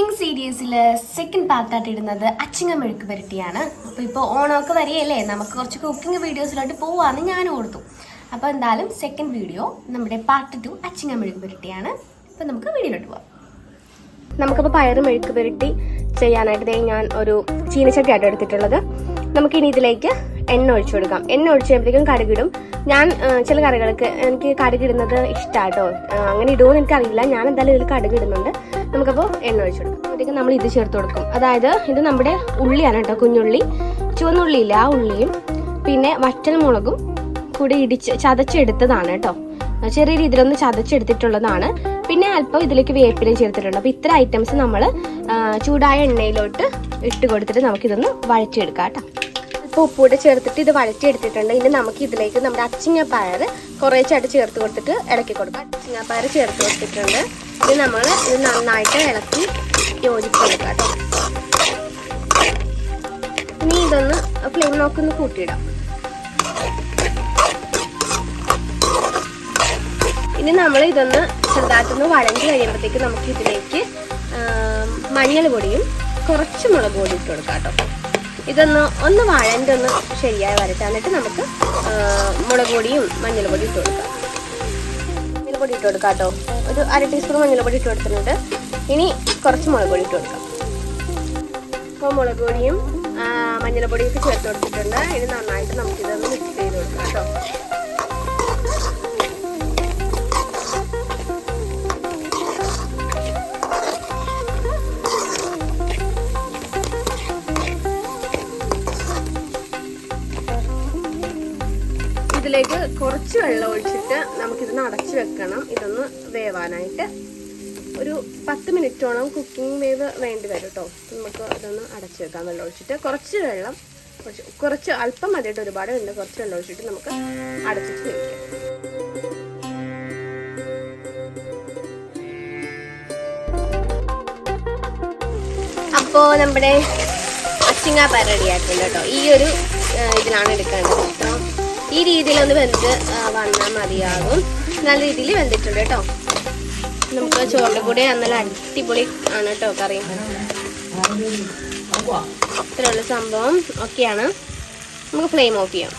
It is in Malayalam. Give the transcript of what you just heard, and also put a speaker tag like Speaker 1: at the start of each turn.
Speaker 1: കുക്കിംഗ് സീരീസിൽ സെക്കൻഡ് പാർട്ടായിട്ട് ഇടുന്നത് അച്ചിങ്ങ മെഴുക്ക് പുരട്ടിയാണ്. അപ്പോൾ ഇപ്പോൾ ഓണമൊക്കെ വരികയല്ലേ? നമുക്ക് കുറച്ച് കുക്കിംഗ് വീഡിയോസിലോട്ട് പോവാന്ന് ഞാൻ ഓർത്തു. അപ്പോൾ എന്തായാലും സെക്കൻഡ് വീഡിയോ നമ്മുടെ പാർട്ട് ടു അച്ചിങ്ങ മെഴുക്ക് പുരട്ടിയാണ്. അപ്പോൾ നമുക്ക് വീഡിയോയിലോട്ട് പോവാം. നമുക്കപ്പോൾ പയറ് മെഴുക്ക് പുരട്ടി ചെയ്യാനായിട്ട് ഞാൻ ഒരു ചീനച്ചട്ടിയായിട്ട് എടുത്തിട്ടുള്ളത്. നമുക്കിനി ഇതിലേക്ക് എണ്ണ ഒഴിച്ചു കൊടുക്കാം. എണ്ണ ഒഴിച്ച് കഴിയുമ്പോഴത്തേക്കും കടുകിടും. ഞാൻ ചില കറികൾക്ക് എനിക്ക് കടുകിടുന്നത് ഇഷ്ടമാട്ടോ അങ്ങനെ ഇടുമെന്ന് എനിക്കറിയില്ല. ഞാൻ എന്തായാലും ഇതിൽ കടുകിടുന്നുണ്ട്. നമുക്കപ്പോൾ എണ്ണ ഒഴിച്ചു കൊടുക്കാം. അപ്പോഴത്തേക്കും നമ്മൾ ഇത് ചേർത്ത് കൊടുക്കും. അതായത് ഇത് നമ്മുടെ ഉള്ളിയാണ് കേട്ടോ കുഞ്ഞുള്ളി. ചുവന്നുള്ളിയില്ല ആ ഉള്ളിയും. പിന്നെ വറ്റൽ മുളകും കൂടി ഇടിച്ച് ചതച്ചെടുത്തതാണ് കേട്ടോ. ചെറിയ രീതിയിലൊന്ന് ചതച്ചെടുത്തിട്ടുള്ളതാണ്. പിന്നെ അല്പം ഇതിലേക്ക് വേപ്പിലും ചേർത്തിട്ടുണ്ട്. അപ്പോൾ ഇത്ര ഐറ്റംസ് നമ്മൾ ചൂടായ എണ്ണയിലോട്ട് ഇട്ട് കൊടുത്തിട്ട് നമുക്കിതൊന്ന് വഴറ്റിയെടുക്കാം കേട്ടോ. ഇപ്പോൾ ഉപ്പൂടെ ചേർത്തിട്ട് ഇത് വഴറ്റിയെടുത്തിട്ടുണ്ട്. ഇനി നമുക്ക് ഇതിലേക്ക് നമ്മുടെ അച്ചിങ്ങപ്പയർ കുറേച്ചായിട്ട് ചേർത്ത് കൊടുത്തിട്ട് ഇളക്കി കൊടുക്കാം. അച്ചിങ്ങപ്പയർ ചേർത്ത് കൊടുത്തിട്ടുണ്ട്. ഇനി നമ്മൾ ഇത് നന്നായിട്ട് ഇളക്കി യോജിപ്പിച്ചെടുക്കാം കേട്ടോ. ഇനി ഇതൊന്ന് ഫ്ലെയിം നോക്കൊന്ന് കൂട്ടിയിടാം. ഇനി നമ്മൾ ഇതൊന്ന് ചെറുതായിട്ടൊന്ന് വഴഞ്ഞു കഴിയുമ്പോഴത്തേക്ക് നമുക്ക് ഇതിലേക്ക് മഞ്ഞൾ പൊടിയും കുറച്ച് മുളക് പൊടി ഇട്ട് കൊടുക്കാം കേട്ടോ. ഇതൊന്ന് ഒന്ന് വഴന്റെ ഒന്ന് ശരിയായി വരട്ടെ. എന്നിട്ട് നമുക്ക് മുളക് പൊടിയും മഞ്ഞൾപൊടി ഇട്ട് കൊടുക്കാം. മഞ്ഞൾ പൊടി ഇട്ട് കൊടുക്കാം കേട്ടോ. ഒരു അര ടീസ്പൂൺ മഞ്ഞൾ പൊടി ഇട്ട് കൊടുത്തിട്ടുണ്ട്. ഇനി കുറച്ച് മുളക് പൊടി ഇട്ട് കൊടുക്കാം. അപ്പോൾ മുളക് പൊടിയും മഞ്ഞൾപ്പൊടിയൊക്കെ മഞ്ഞൾ പൊടിയൊക്കെ ചേർത്ത് കൊടുത്തിട്ടുണ്ട്. ഇനി നന്നായിട്ട് നമുക്കിതൊന്ന് ഇതിലേക്ക് കുറച്ച് വെള്ളം ഒഴിച്ചിട്ട് നമുക്കിതൊന്ന് അടച്ചു വെക്കണം. ഇതൊന്ന് വേവാനായിട്ട് ഒരു പത്ത് മിനിറ്റോളം കുക്കിംഗ് വേവ് വേണ്ടി വരും കേട്ടോ നമുക്ക് ഇതൊന്ന് അടച്ചു വെക്കാം വെള്ളം ഒഴിച്ചിട്ട്. കുറച്ച് വെള്ളം കുറച്ച് കുറച്ച് അല്പം മതിയിട്ട് ഒരുപാട് ഉണ്ട് കുറച്ച് വെള്ളം ഒഴിച്ചിട്ട് നമുക്ക് അടച്ചിട്ട് വെക്കാം അപ്പോൾ നമ്മുടെ അച്ചിങ്ങ റെഡിയാക്കുന്നുണ്ട് കേട്ടോ ഈ ഒരു ഇതിലാണ് എടുക്കേണ്ടത്. കേട്ടോ ഈ രീതിയിലൊന്ന് വെന്ത് വന്നാൽ മതിയാകും. നല്ല രീതിയിൽ വെന്തിട്ടുണ്ട് കേട്ടോ. നമുക്ക് ചോറിന്റെ കൂടെ നല്ല അടിപൊളി ആണ് കേട്ടോ കറി. ഇത്രയുള്ള സംഭവം ഒക്കെയാണ്. നമുക്ക് ഫ്ലെയിം ഓഫ് ചെയ്യാം.